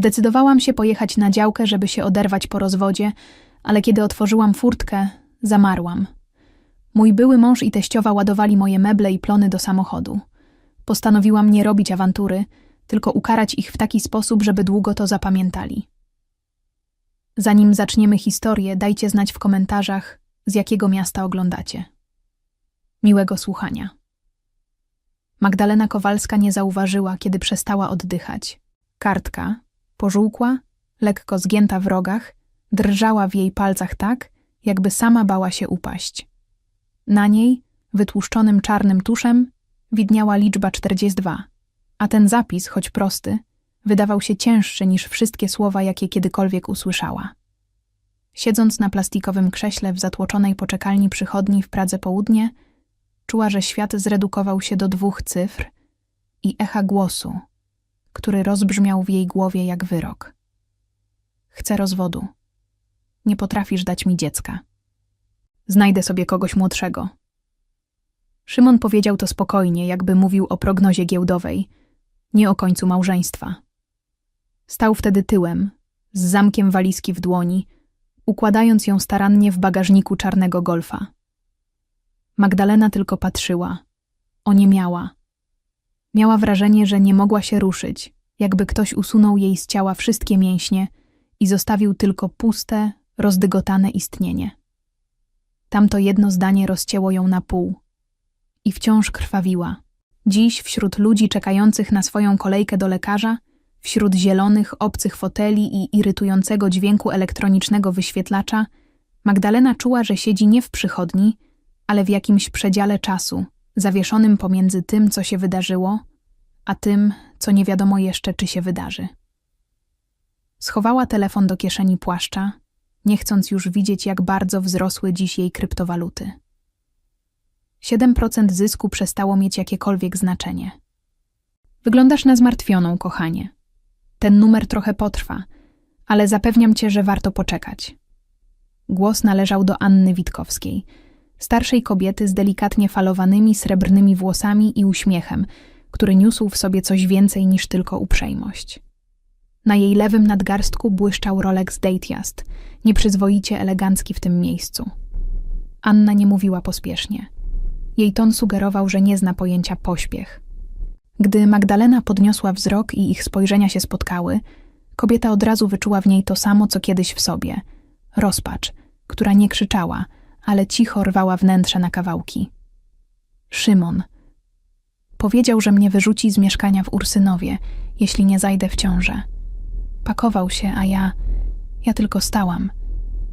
Zdecydowałam się pojechać na działkę, żeby się oderwać po rozwodzie, ale kiedy otworzyłam furtkę, zamarłam. Mój były mąż i teściowa ładowali moje meble i plony do samochodu. Postanowiłam nie robić awantury, tylko ukarać ich w taki sposób, żeby długo to zapamiętali. Zanim zaczniemy historię, dajcie znać w komentarzach, z jakiego miasta oglądacie. Miłego słuchania. Magdalena Kowalska nie zauważyła, kiedy przestała oddychać. Kartka, pożółkła, lekko zgięta w rogach, drżała w jej palcach tak, jakby sama bała się upaść. Na niej, wytłuszczonym czarnym tuszem, widniała liczba 42, a ten zapis, choć prosty, wydawał się cięższy niż wszystkie słowa, jakie kiedykolwiek usłyszała. Siedząc na plastikowym krześle w zatłoczonej poczekalni przychodni w Pradze Południe, czuła, że świat zredukował się do dwóch cyfr i echa głosu, który rozbrzmiał w jej głowie jak wyrok. Chcę rozwodu. Nie potrafisz dać mi dziecka. Znajdę sobie kogoś młodszego. Szymon powiedział to spokojnie, jakby mówił o prognozie giełdowej, nie o końcu małżeństwa. Stał wtedy tyłem, z zamkiem walizki w dłoni, układając ją starannie w bagażniku czarnego golfa. Magdalena tylko patrzyła, oniemiała. Miała wrażenie, że nie mogła się ruszyć, jakby ktoś usunął jej z ciała wszystkie mięśnie i zostawił tylko puste, rozdygotane istnienie. Tamto jedno zdanie rozcięło ją na pół. I wciąż krwawiła. Dziś, wśród ludzi czekających na swoją kolejkę do lekarza, wśród zielonych, obcych foteli i irytującego dźwięku elektronicznego wyświetlacza, Magdalena czuła, że siedzi nie w przychodni, ale w jakimś przedziale czasu, zawieszonym pomiędzy tym, co się wydarzyło, a tym, co nie wiadomo jeszcze, czy się wydarzy. Schowała telefon do kieszeni płaszcza, nie chcąc już widzieć, jak bardzo wzrosły dziś jej kryptowaluty. 7% zysku przestało mieć jakiekolwiek znaczenie. Wyglądasz na zmartwioną, kochanie. Ten numer trochę potrwa, ale zapewniam cię, że warto poczekać. Głos należał do Anny Witkowskiej, starszej kobiety z delikatnie falowanymi srebrnymi włosami i uśmiechem, który niósł w sobie coś więcej niż tylko uprzejmość. Na jej lewym nadgarstku błyszczał Rolex Datejust, nieprzyzwoicie elegancki w tym miejscu. Anna nie mówiła pospiesznie. Jej ton sugerował, że nie zna pojęcia pośpiech. Gdy Magdalena podniosła wzrok i ich spojrzenia się spotkały, kobieta od razu wyczuła w niej to samo, co kiedyś w sobie rozpacz, która nie krzyczała, ale cicho rwała wnętrze na kawałki. Szymon. Powiedział, że mnie wyrzuci z mieszkania w Ursynowie, jeśli nie zajdę w ciążę. Pakował się, a ja. Ja tylko stałam.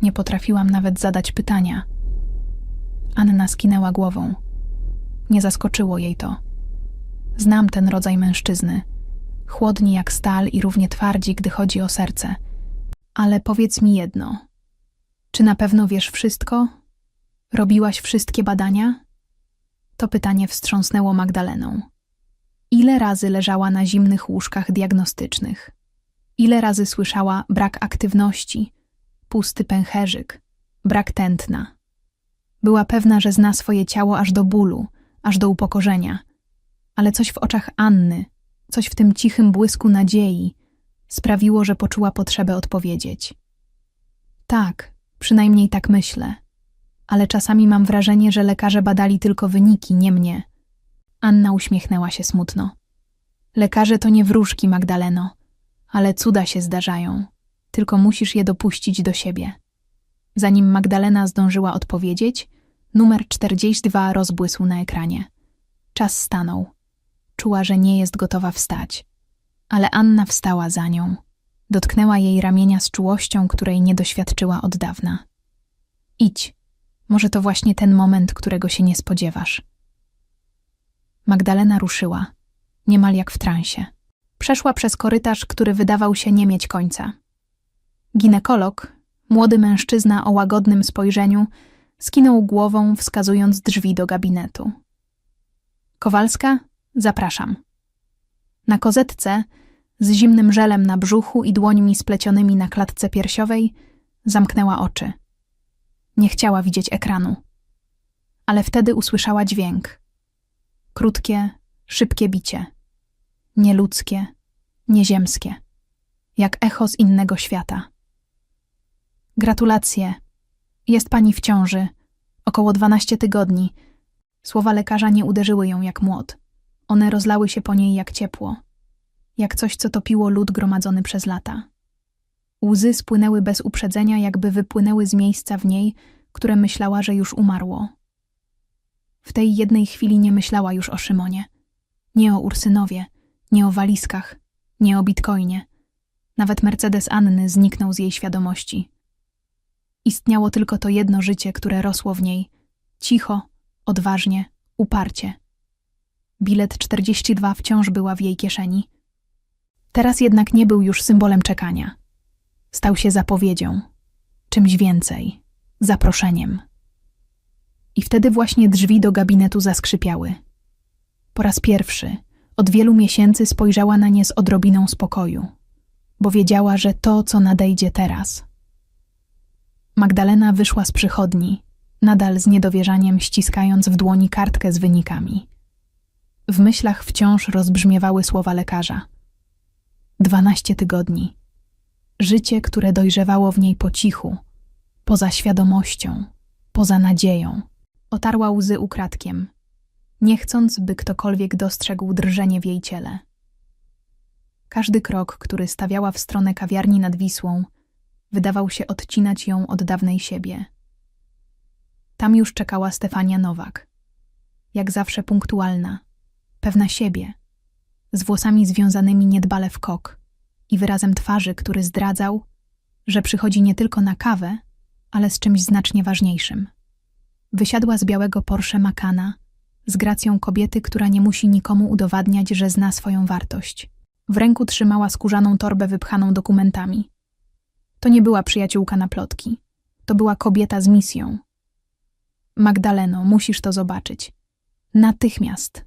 Nie potrafiłam nawet zadać pytania. Anna skinęła głową. Nie zaskoczyło jej to. Znam ten rodzaj mężczyzny. Chłodni jak stal i równie twardzi, gdy chodzi o serce. Ale powiedz mi jedno. Czy na pewno wiesz wszystko? Robiłaś wszystkie badania? To pytanie wstrząsnęło Magdaleną. Ile razy leżała na zimnych łóżkach diagnostycznych? Ile razy słyszała brak aktywności, pusty pęcherzyk, brak tętna? Była pewna, że zna swoje ciało aż do bólu, aż do upokorzenia. Ale coś w oczach Anny, coś w tym cichym błysku nadziei sprawiło, że poczuła potrzebę odpowiedzieć. Tak, przynajmniej tak myślę. Ale czasami mam wrażenie, że lekarze badali tylko wyniki, nie mnie. Anna uśmiechnęła się smutno. Lekarze to nie wróżki, Magdaleno, ale cuda się zdarzają. Tylko musisz je dopuścić do siebie. Zanim Magdalena zdążyła odpowiedzieć, numer 42 rozbłysł na ekranie. Czas stanął. Czuła, że nie jest gotowa wstać. Ale Anna wstała za nią. Dotknęła jej ramienia z czułością, której nie doświadczyła od dawna. Idź. Może to właśnie ten moment, którego się nie spodziewasz. Magdalena ruszyła, niemal jak w transie. Przeszła przez korytarz, który wydawał się nie mieć końca. Ginekolog, młody mężczyzna o łagodnym spojrzeniu, skinął głową, wskazując drzwi do gabinetu. Kowalska, zapraszam. Na kozetce, z zimnym żelem na brzuchu i dłońmi splecionymi na klatce piersiowej, zamknęła oczy. Nie chciała widzieć ekranu. Ale wtedy usłyszała dźwięk. Krótkie, szybkie bicie. Nieludzkie, nieziemskie. jak echo z innego świata. Gratulacje. Jest pani w ciąży. Około 12 tygodni. Słowa lekarza nie uderzyły ją jak młot. One rozlały się po niej jak ciepło. Jak coś, co topiło lód gromadzony przez lata. Łzy spłynęły bez uprzedzenia, jakby wypłynęły z miejsca w niej, które myślała, że już umarło. W tej jednej chwili nie myślała już o Szymonie. Nie o Ursynowie, nie o walizkach, nie o bitcoinie. Nawet Mercedes Anny zniknął z jej świadomości. Istniało tylko to jedno życie, które rosło w niej. Cicho, odważnie, uparcie. Bilet 42 wciąż była w jej kieszeni. Teraz jednak nie był już symbolem czekania. Stał się zapowiedzią, czymś więcej, zaproszeniem. I wtedy właśnie drzwi do gabinetu zaskrzypiały. Po raz pierwszy od wielu miesięcy spojrzała na nie z odrobiną spokoju, bo wiedziała, że to, co nadejdzie teraz. Magdalena wyszła z przychodni, nadal z niedowierzaniem ściskając w dłoni kartkę z wynikami. W myślach wciąż rozbrzmiewały słowa lekarza. Dwanaście tygodni. Życie, które dojrzewało w niej po cichu, poza świadomością, poza nadzieją. Otarła łzy ukradkiem, nie chcąc, by ktokolwiek dostrzegł drżenie w jej ciele. Każdy krok, który stawiała w stronę kawiarni nad Wisłą, wydawał się odcinać ją od dawnej siebie. Tam już czekała Stefania Nowak. Jak zawsze punktualna, pewna siebie, z włosami związanymi niedbale w kok i wyrazem twarzy, który zdradzał, że przychodzi nie tylko na kawę, ale z czymś znacznie ważniejszym. Wysiadła z białego Porsche Macana z gracją kobiety, która nie musi nikomu udowadniać, że zna swoją wartość. W ręku trzymała skórzaną torbę wypchaną dokumentami. To nie była przyjaciółka na plotki. To była kobieta z misją. Magdaleno, musisz to zobaczyć. Natychmiast.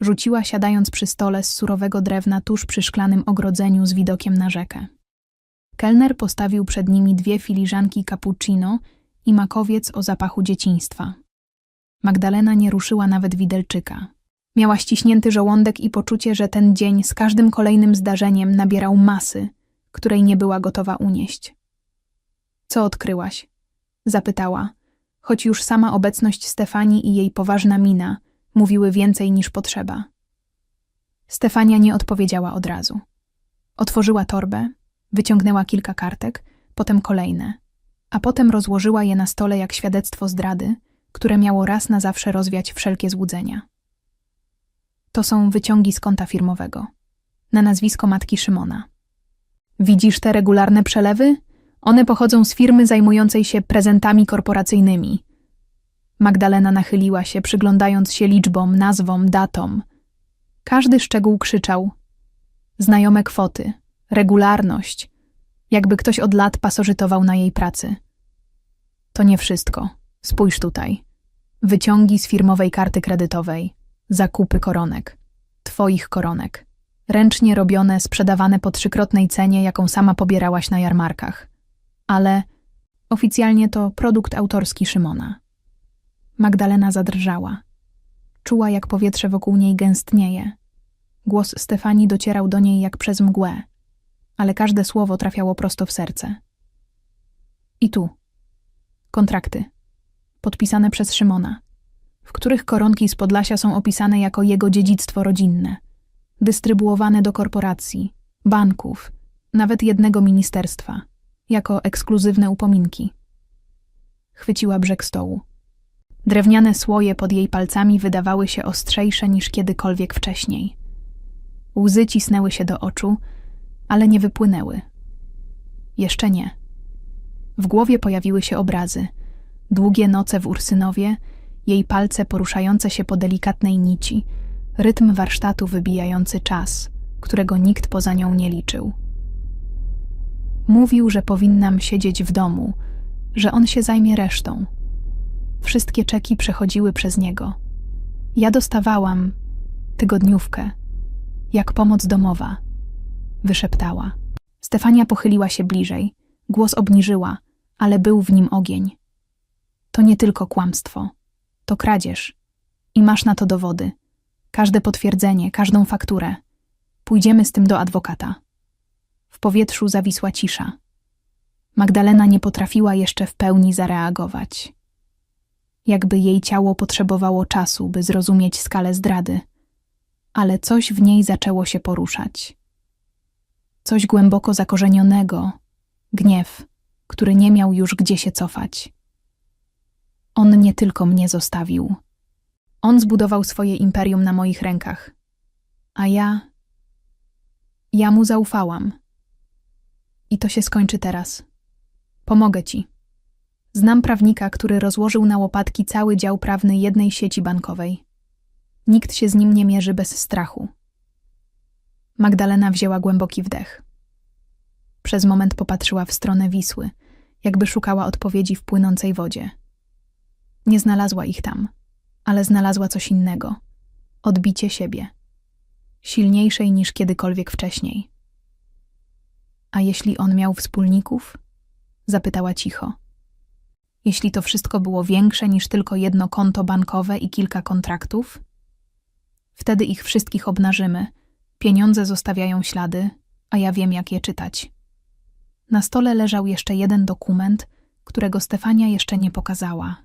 Rzuciła siadając przy stole z surowego drewna tuż przy szklanym ogrodzeniu z widokiem na rzekę. Kelner postawił przed nimi dwie filiżanki cappuccino i makowiec o zapachu dzieciństwa. Magdalena nie ruszyła nawet widelczyka. Miała ściśnięty żołądek i poczucie, że ten dzień z każdym kolejnym zdarzeniem nabierał masy, której nie była gotowa unieść. Co odkryłaś? Zapytała, choć już sama obecność Stefanii i jej poważna mina mówiły więcej niż potrzeba. Stefania nie odpowiedziała od razu. Otworzyła torbę, wyciągnęła kilka kartek, potem kolejne, a potem rozłożyła je na stole jak świadectwo zdrady, które miało raz na zawsze rozwiać wszelkie złudzenia. To są wyciągi z konta firmowego, na nazwisko matki Szymona. Widzisz te regularne przelewy? One pochodzą z firmy zajmującej się prezentami korporacyjnymi. Magdalena nachyliła się, przyglądając się liczbom, nazwom, datom. Każdy szczegół krzyczał. Znajome kwoty, regularność, jakby ktoś od lat pasożytował na jej pracy. To nie wszystko. Spójrz tutaj. Wyciągi z firmowej karty kredytowej, zakupy koronek, twoich koronek, ręcznie robione, sprzedawane po trzykrotnej cenie, jaką sama pobierałaś na jarmarkach. Ale oficjalnie to produkt autorski Szymona. Magdalena zadrżała. Czuła, jak powietrze wokół niej gęstnieje. Głos Stefanii docierał do niej jak przez mgłę, ale każde słowo trafiało prosto w serce. I tu. Kontrakty podpisane przez Szymona, w których koronki z Podlasia są opisane jako jego dziedzictwo rodzinne, dystrybuowane do korporacji, banków, nawet jednego ministerstwa, jako ekskluzywne upominki. Chwyciła brzeg stołu. Drewniane słoje pod jej palcami wydawały się ostrzejsze niż kiedykolwiek wcześniej. Łzy cisnęły się do oczu, ale nie wypłynęły. Jeszcze nie. W głowie pojawiły się obrazy – Długie noce w Ursynowie, jej palce poruszające się po delikatnej nici, rytm warsztatu wybijający czas, którego nikt poza nią nie liczył. Mówił, że powinnam siedzieć w domu, że on się zajmie resztą. Wszystkie czeki przechodziły przez niego. Ja dostawałam tygodniówkę, jak pomoc domowa. Wyszeptała. Stefania pochyliła się bliżej, głos obniżyła, ale był w nim ogień. To nie tylko kłamstwo, to kradzież. I masz na to dowody. Każde potwierdzenie, każdą fakturę. Pójdziemy z tym do adwokata. W powietrzu zawisła cisza. Magdalena nie potrafiła jeszcze w pełni zareagować. Jakby jej ciało potrzebowało czasu, by zrozumieć skalę zdrady, ale coś w niej zaczęło się poruszać. Coś głęboko zakorzenionego, gniew, który nie miał już gdzie się cofać. On nie tylko mnie zostawił. On zbudował swoje imperium na moich rękach. A ja. Ja mu zaufałam. I to się skończy teraz. Pomogę ci. Znam prawnika, który rozłożył na łopatki cały dział prawny jednej sieci bankowej. Nikt się z nim nie mierzy bez strachu. Magdalena wzięła głęboki wdech. Przez moment popatrzyła w stronę Wisły, jakby szukała odpowiedzi w płynącej wodzie. Nie znalazła ich tam, ale znalazła coś innego odbicie siebie, silniejszej niż kiedykolwiek wcześniej. A jeśli on miał wspólników? Zapytała cicho. Jeśli to wszystko było większe niż tylko jedno konto bankowe i kilka kontraktów? Wtedy ich wszystkich obnażymy. Pieniądze zostawiają ślady, a ja wiem, jak je czytać. Na stole leżał jeszcze jeden dokument, którego Stefania jeszcze nie pokazała.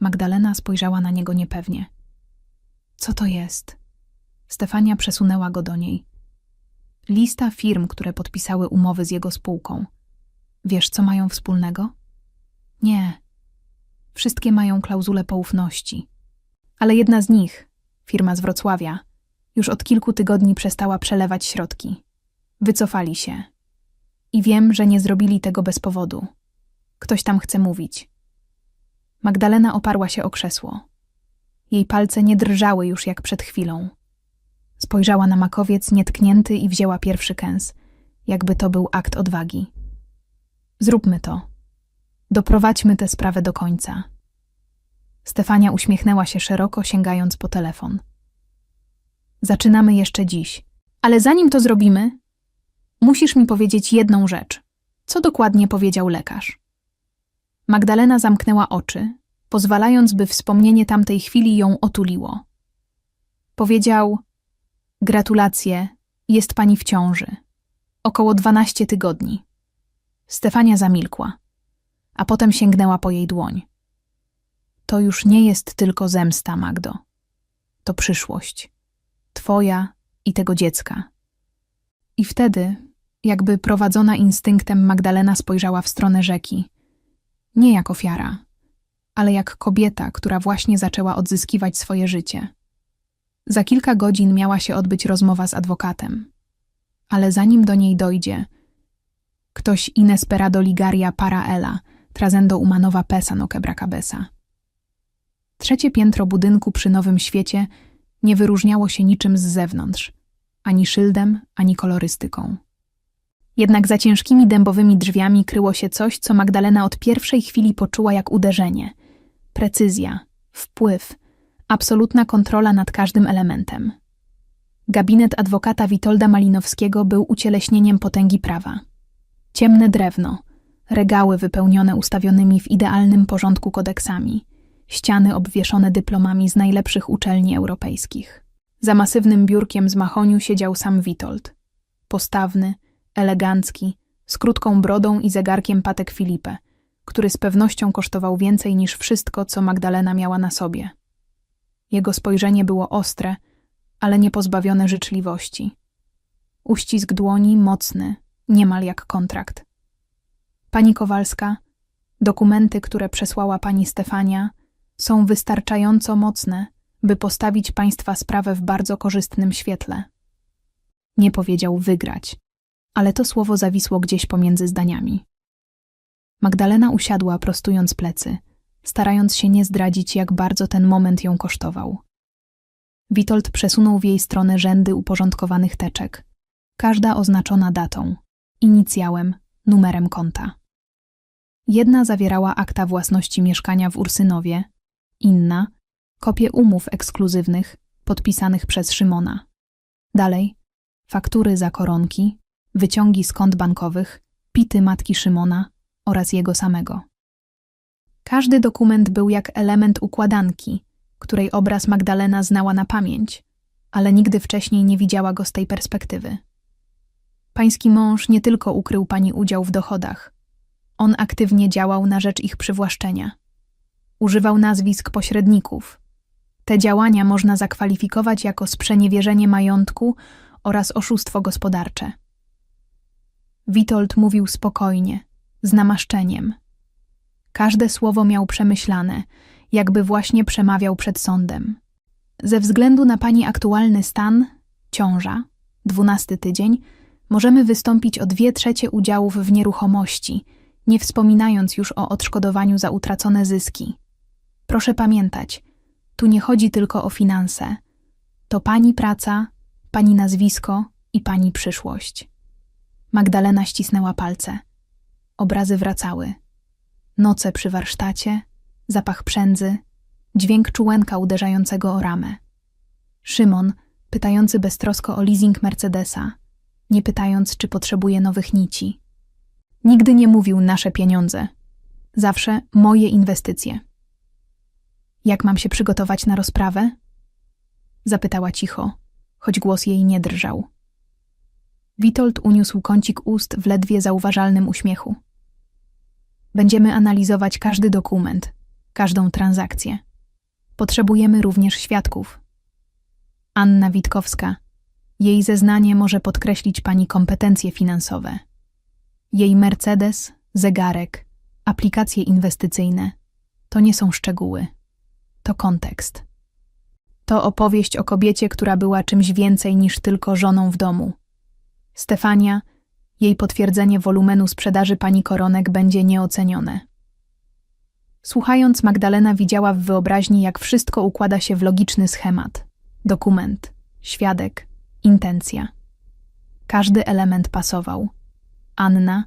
Magdalena spojrzała na niego niepewnie. Co to jest? Stefania przesunęła go do niej. Lista firm, które podpisały umowy z jego spółką. Wiesz, co mają wspólnego? Nie. Wszystkie mają klauzulę poufności. Ale jedna z nich, firma z Wrocławia, już od kilku tygodni przestała przelewać środki. Wycofali się. I wiem, że nie zrobili tego bez powodu. Ktoś tam chce mówić. Magdalena oparła się o krzesło. Jej palce nie drżały już jak przed chwilą. Spojrzała na makowiec nietknięty i wzięła pierwszy kęs, jakby to był akt odwagi. Zróbmy to. Doprowadźmy tę sprawę do końca. Stefania uśmiechnęła się szeroko, sięgając po telefon. Zaczynamy jeszcze dziś. Ale zanim to zrobimy, musisz mi powiedzieć jedną rzecz. Co dokładnie powiedział lekarz? Magdalena zamknęła oczy, pozwalając, by wspomnienie tamtej chwili ją otuliło. Powiedział: Gratulacje, jest pani w ciąży. Około dwanaście tygodni. Stefania zamilkła, a potem sięgnęła po jej dłoń. To już nie jest tylko zemsta, Magdo. To przyszłość. Twoja i tego dziecka. I wtedy, jakby prowadzona instynktem, Magdalena spojrzała w stronę rzeki. Nie jak ofiara, ale jak kobieta, która właśnie zaczęła odzyskiwać swoje życie. Za kilka godzin miała się odbyć rozmowa z adwokatem. Ale zanim do niej dojdzie, ktoś inesperado ligaria para ela, trazendo umanowa pesa no quebra cabeza. Trzecie piętro budynku przy Nowym Świecie nie wyróżniało się niczym z zewnątrz, ani szyldem, ani kolorystyką. Jednak za ciężkimi dębowymi drzwiami kryło się coś, co Magdalena od pierwszej chwili poczuła jak uderzenie. Precyzja, wpływ, absolutna kontrola nad każdym elementem. Gabinet adwokata Witolda Malinowskiego był ucieleśnieniem potęgi prawa. Ciemne drewno, regały wypełnione ustawionymi w idealnym porządku kodeksami, ściany obwieszone dyplomami z najlepszych uczelni europejskich. Za masywnym biurkiem z mahoniu siedział sam Witold. Postawny, elegancki, z krótką brodą i zegarkiem Patek Filipe, który z pewnością kosztował więcej niż wszystko, co Magdalena miała na sobie. Jego spojrzenie było ostre, ale nie pozbawione życzliwości. Uścisk dłoni mocny, niemal jak kontrakt. Pani Kowalska, dokumenty, które przesłała pani Stefania, są wystarczająco mocne, by postawić państwa sprawę w bardzo korzystnym świetle. Nie powiedział wygrać, ale to słowo zawisło gdzieś pomiędzy zdaniami. Magdalena usiadła, prostując plecy, starając się nie zdradzić, jak bardzo ten moment ją kosztował. Witold przesunął w jej stronę rzędy uporządkowanych teczek, każda oznaczona datą, inicjałem, numerem konta. Jedna zawierała akta własności mieszkania w Ursynowie, inna kopie umów ekskluzywnych podpisanych przez Szymona. Dalej faktury za koronki, wyciągi z kont bankowych, pity matki Szymona oraz jego samego. Każdy dokument był jak element układanki, której obraz Magdalena znała na pamięć, ale nigdy wcześniej nie widziała go z tej perspektywy. Pański mąż nie tylko ukrył pani udział w dochodach. On aktywnie działał na rzecz ich przywłaszczenia. Używał nazwisk pośredników. Te działania można zakwalifikować jako sprzeniewierzenie majątku oraz oszustwo gospodarcze. Witold mówił spokojnie, z namaszczeniem. Każde słowo miał przemyślane, jakby właśnie przemawiał przed sądem. Ze względu na pani aktualny stan, ciąża, dwunasty tydzień, możemy wystąpić o dwie trzecie udziałów w nieruchomości, nie wspominając już o odszkodowaniu za utracone zyski. Proszę pamiętać, tu nie chodzi tylko o finanse. To pani praca, pani nazwisko i pani przyszłość. Magdalena ścisnęła palce. Obrazy wracały. Noce przy warsztacie, zapach przędzy, dźwięk czułenka uderzającego o ramę. Szymon, pytający beztrosko o leasing Mercedesa, nie pytając, czy potrzebuje nowych nici. Nigdy nie mówił nasze pieniądze. Zawsze moje inwestycje. Jak mam się przygotować na rozprawę? Zapytała cicho, choć głos jej nie drżał. Witold uniósł kącik ust w ledwie zauważalnym uśmiechu. Będziemy analizować każdy dokument, każdą transakcję. Potrzebujemy również świadków. Anna Witkowska. Jej zeznanie może podkreślić pani kompetencje finansowe. Jej Mercedes, zegarek, aplikacje inwestycyjne to nie są szczegóły. To kontekst. To opowieść o kobiecie, która była czymś więcej niż tylko żoną w domu. Stefania, jej potwierdzenie wolumenu sprzedaży pani koronek będzie nieocenione. Słuchając, Magdalena widziała w wyobraźni, jak wszystko układa się w logiczny schemat: dokument, świadek, intencja. Każdy element pasował. Anna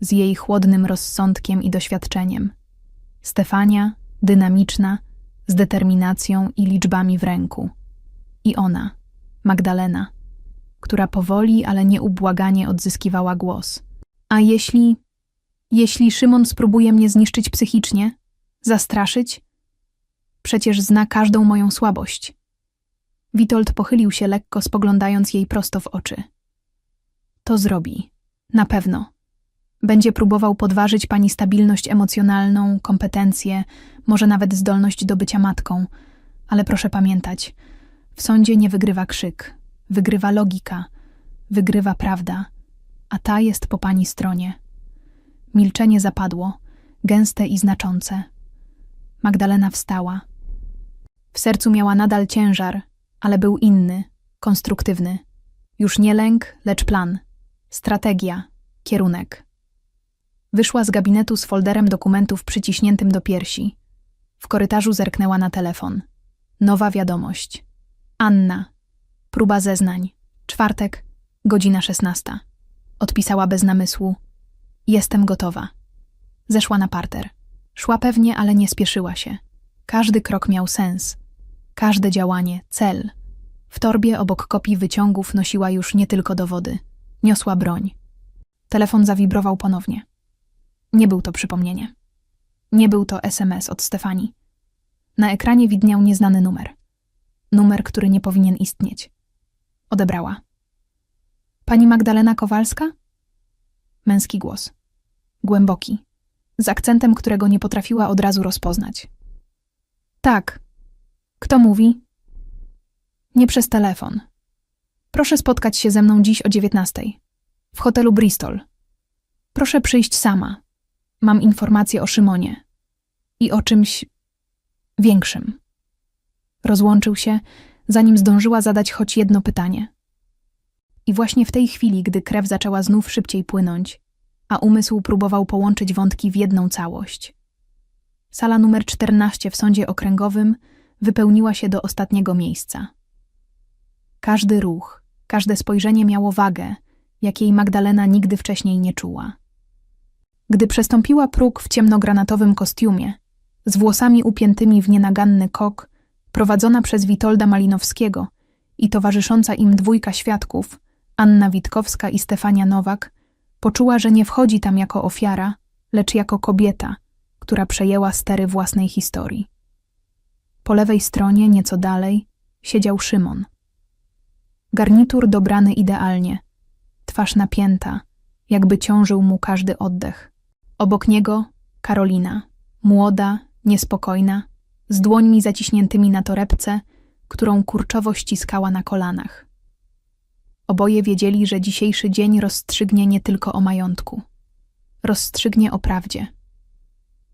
z jej chłodnym rozsądkiem i doświadczeniem. Stefania, dynamiczna, z determinacją i liczbami w ręku. I ona, Magdalena, która powoli, ale nieubłaganie odzyskiwała głos. A jeśli. jeśli Szymon spróbuje mnie zniszczyć psychicznie, zastraszyć? Przecież zna każdą moją słabość. Witold pochylił się lekko, spoglądając jej prosto w oczy. To zrobi. Na pewno. Będzie próbował podważyć pani stabilność emocjonalną, kompetencje, może nawet zdolność do bycia matką, ale proszę pamiętać, w sądzie nie wygrywa krzyk, wygrywa logika, wygrywa prawda, a ta jest po pani stronie. Milczenie zapadło, gęste i znaczące. Magdalena wstała. W sercu miała nadal ciężar, ale był inny, konstruktywny. Już nie lęk, lecz plan, strategia, kierunek. Wyszła z gabinetu z folderem dokumentów przyciśniętym do piersi. W korytarzu zerknęła na telefon. Nowa wiadomość. Anna. Próba zeznań. Czwartek, godzina szesnasta. Odpisała bez namysłu. Jestem gotowa. Zeszła na parter. Szła pewnie, ale nie spieszyła się. Każdy krok miał sens. Każde działanie cel. W torbie obok kopii wyciągów nosiła już nie tylko dowody. Niosła broń. Telefon zawibrował ponownie. Nie był to przypomnienie. Nie był to SMS od Stefanii. Na ekranie widniał nieznany numer. Numer, który nie powinien istnieć. Odebrała. Pani Magdalena Kowalska? Męski głos. Głęboki, z akcentem, którego nie potrafiła od razu rozpoznać. Tak. Kto mówi? Nie przez telefon. Proszę spotkać się ze mną dziś o dziewiętnastej. W hotelu Bristol. Proszę przyjść sama. Mam informacje o Szymonie. I o czymś większym. Rozłączył się, zanim zdążyła zadać choć jedno pytanie. I właśnie w tej chwili, gdy krew zaczęła znów szybciej płynąć, a umysł próbował połączyć wątki w jedną całość. Sala numer 14 w sądzie okręgowym wypełniła się do ostatniego miejsca. Każdy ruch, każde spojrzenie miało wagę, jakiej Magdalena nigdy wcześniej nie czuła. Gdy przestąpiła próg w ciemnogranatowym kostiumie, z włosami upiętymi w nienaganny kok, prowadzona przez Witolda Malinowskiego i towarzysząca im dwójka świadków, Anna Witkowska i Stefania Nowak, poczuła, że nie wchodzi tam jako ofiara, lecz jako kobieta, która przejęła stery własnej historii. Po lewej stronie, nieco dalej, siedział Szymon. Garnitur dobrany idealnie, twarz napięta, jakby ciążył mu każdy oddech. Obok niego Karolina, młoda, niespokojna, z dłońmi zaciśniętymi na torebce, którą kurczowo ściskała na kolanach. Oboje wiedzieli, że dzisiejszy dzień rozstrzygnie nie tylko o majątku. Rozstrzygnie o prawdzie.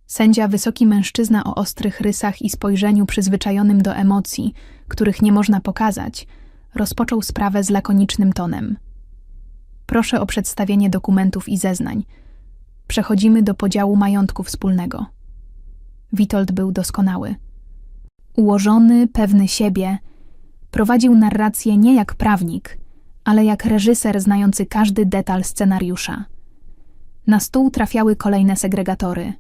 Sędzia, wysoki mężczyzna o ostrych rysach i spojrzeniu przyzwyczajonym do emocji, których nie można pokazać, rozpoczął sprawę z lakonicznym tonem. Proszę o przedstawienie dokumentów i zeznań. Przechodzimy do podziału majątku wspólnego. Witold był doskonały. Ułożony, pewny siebie, prowadził narrację nie jak prawnik, ale jak reżyser znający każdy detal scenariusza. Na stół trafiały kolejne segregatory.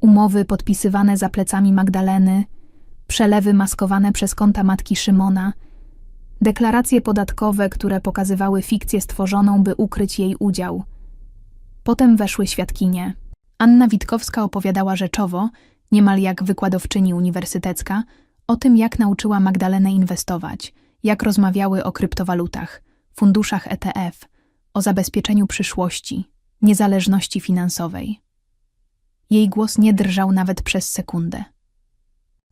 Umowy podpisywane za plecami Magdaleny, przelewy maskowane przez konta matki Szymona, deklaracje podatkowe, które pokazywały fikcję stworzoną, by ukryć jej udział. Potem weszły świadkinie. Anna Witkowska opowiadała rzeczowo, niemal jak wykładowczyni uniwersytecka, o tym, jak nauczyła Magdalenę inwestować, jak rozmawiały o kryptowalutach, funduszach ETF, o zabezpieczeniu przyszłości, niezależności finansowej. Jej głos nie drżał nawet przez sekundę.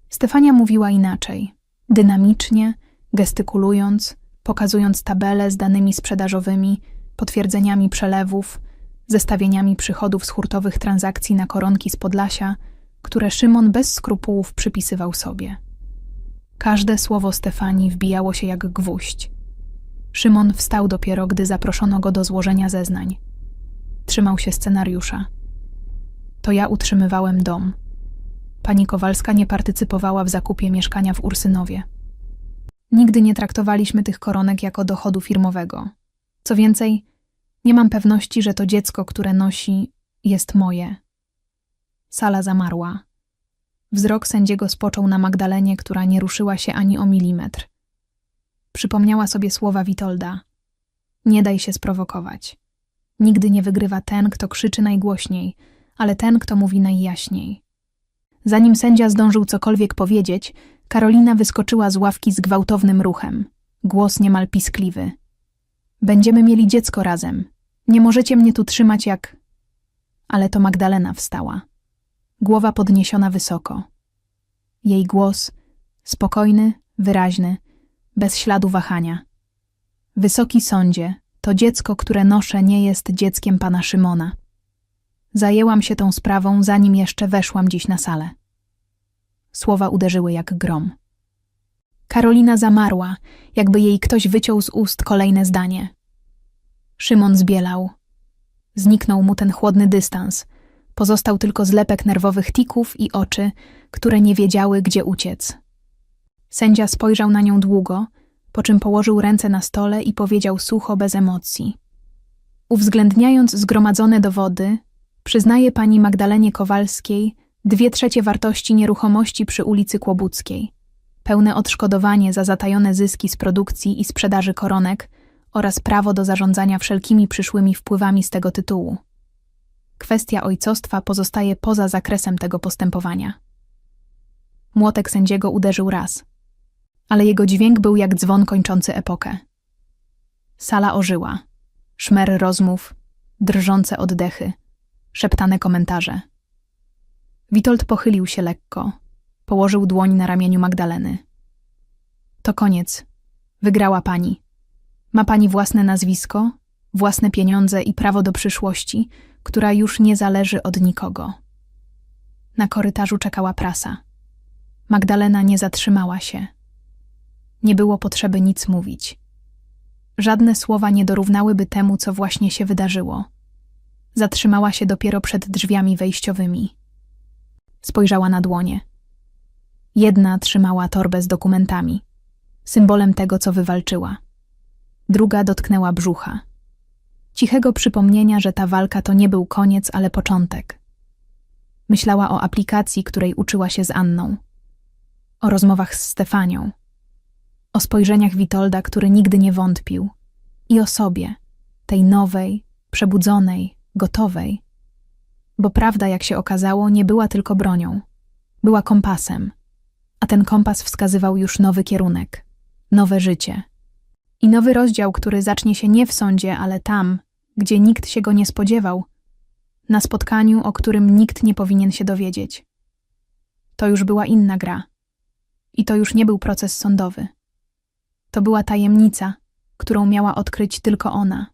Stefania mówiła inaczej, dynamicznie, gestykulując, pokazując tabele z danymi sprzedażowymi, potwierdzeniami przelewów, zestawieniami przychodów z hurtowych transakcji na koronki z Podlasia, które Szymon bez skrupułów przypisywał sobie. Każde słowo Stefanii wbijało się jak gwóźdź. Szymon wstał dopiero, gdy zaproszono go do złożenia zeznań. Trzymał się scenariusza. To ja utrzymywałem dom. Pani Kowalska nie partycypowała w zakupie mieszkania w Ursynowie. Nigdy nie traktowaliśmy tych koronek jako dochodu firmowego. Co więcej, nie mam pewności, że to dziecko, które nosi, jest moje. Sala zamarła. Wzrok sędziego spoczął na Magdalenie, która nie ruszyła się ani o milimetr. Przypomniała sobie słowa Witolda. Nie daj się sprowokować. Nigdy nie wygrywa ten, kto krzyczy najgłośniej, ale ten, kto mówi najjaśniej. Zanim sędzia zdążył cokolwiek powiedzieć, Karolina wyskoczyła z ławki z gwałtownym ruchem. Głos niemal piskliwy. Będziemy mieli dziecko razem. Nie możecie mnie tu trzymać jak... Ale to Magdalena wstała. Głowa podniesiona wysoko. Jej głos, spokojny, wyraźny, bez śladu wahania. Wysoki sądzie, to dziecko, które noszę, nie jest dzieckiem pana Szymona. Zajęłam się tą sprawą, zanim jeszcze weszłam dziś na salę. Słowa uderzyły jak grom. Karolina zamarła, jakby jej ktoś wyciął z ust kolejne zdanie. Szymon zbielał. Zniknął mu ten chłodny dystans. Pozostał tylko zlepek nerwowych tików i oczy, które nie wiedziały, gdzie uciec. Sędzia spojrzał na nią długo, po czym położył ręce na stole i powiedział sucho, bez emocji. Uwzględniając zgromadzone dowody, przyznaje pani Magdalenie Kowalskiej dwie trzecie wartości nieruchomości przy ulicy Kłobuckiej, pełne odszkodowanie za zatajone zyski z produkcji i sprzedaży koronek oraz prawo do zarządzania wszelkimi przyszłymi wpływami z tego tytułu. Kwestia ojcostwa pozostaje poza zakresem tego postępowania. Młotek sędziego uderzył raz, ale jego dźwięk był jak dzwon kończący epokę. Sala ożyła. Szmer rozmów, drżące oddechy, szeptane komentarze. Witold pochylił się lekko, położył dłoń na ramieniu Magdaleny. To koniec. Wygrała pani. Ma pani własne nazwisko, własne pieniądze i prawo do przyszłości, która już nie zależy od nikogo. Na korytarzu czekała prasa. Magdalena nie zatrzymała się. Nie było potrzeby nic mówić. Żadne słowa nie dorównałyby temu, co właśnie się wydarzyło. Zatrzymała się dopiero przed drzwiami wejściowymi. Spojrzała na dłonie. Jedna trzymała torbę z dokumentami, symbolem tego, co wywalczyła. Druga dotknęła brzucha. Cichego przypomnienia, że ta walka to nie był koniec, ale początek. Myślała o aplikacji, której uczyła się z Anną, o rozmowach z Stefanią, o spojrzeniach Witolda, który nigdy nie wątpił, i o sobie, tej nowej, przebudzonej, gotowej. Bo prawda, jak się okazało, nie była tylko bronią, była kompasem, a ten kompas wskazywał już nowy kierunek, nowe życie. I nowy rozdział, który zacznie się nie w sądzie, ale tam, gdzie nikt się go nie spodziewał, na spotkaniu, o którym nikt nie powinien się dowiedzieć. To już była inna gra. I to już nie był proces sądowy. To była tajemnica, którą miała odkryć tylko ona.